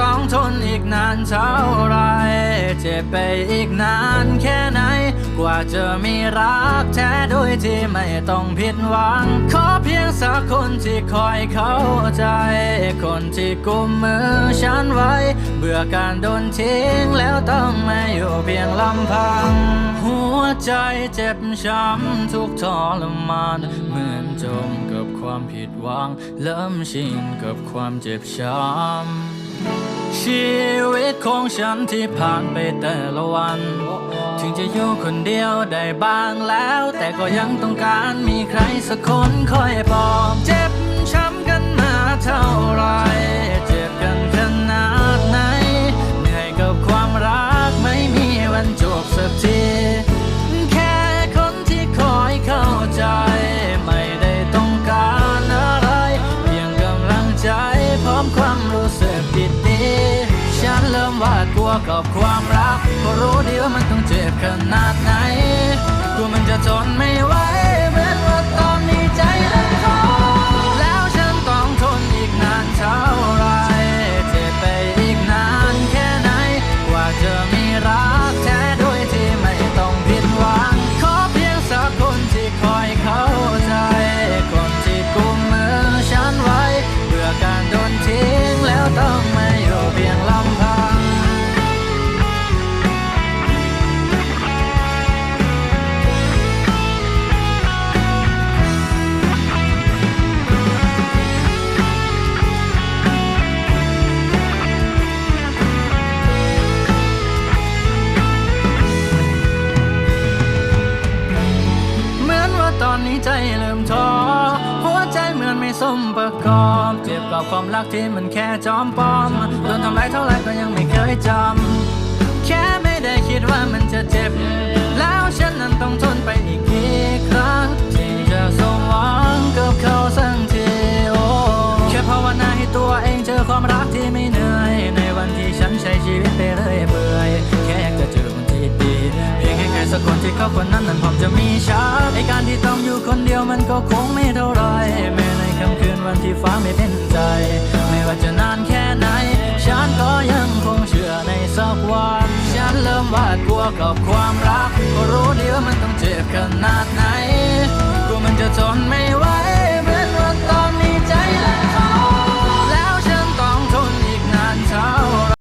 ต้องทนานเท่าไร เจ็บไปอีกนานแค่ไหน กว่าจะมีรักแท้โดยที่ไม่ต้องผิดหวัง ขอเพียงสักคนที่คอยเข้าใจ คนที่กุมมือฉันไว้ เบื่อการโดนทิ้งแล้วต้องมาอยู่เพียงลำพัง หัวใจเจ็บช้ำทุกทรมาน เหมือนจมกับความผิดหวังเริ่มชินกับความเจ็บช้ำ ชีวิตของฉันที่ผ่านไปแต่ละวัน ถึงจะอยู่คนเดียวได้บ้างแล้ว แต่ก็ยังต้องการมีใครสักคนคอยปลอบเจ็บช้ำกันมาเท่าไหร ว่ากลัวกับความรักเพราะรู้ดีว่ามันต้องเจ็บขนาดไหน อนว่าตอนนี้ใจเริ่มท้อหัวใจเหมือนไม่สมประกอบ เจ็บกับความรักที่มันแค่จอมปลอมโดนทำร้ายเท่าไรก็ยังไม่เคยจำแค่ไม่ได้คิดว่ามันจะเจ็บ แล้วฉันนั้นต้องทนไปอีกกี่ครั้ง ที่จะสมหวังกับเขาสักทีโอ้แค่ภาวนาให้ตัวเองเจอความรักที่ไม่เหนื่อย ในวันที่ฉันใช้ชีวิตไปเรื่อยเปื่อยแค่อยากจะเจอคนที่ดีเพียงแค่ใครสักคนที่เขาคนนั้นนั้นพร้อมจะมีฉัน การที่ต้องอยู่คนเดียวมันก็คงไม่เท่าไรแม้ในค่ำคืนวันที่ฟ้าไม่เป็นใจ ไม่ว่าจะนานแค่ไหน ฉันก็ยังคงเชื่อในสักวัน ฉันเริ่มหวาดกลัวกับความรัก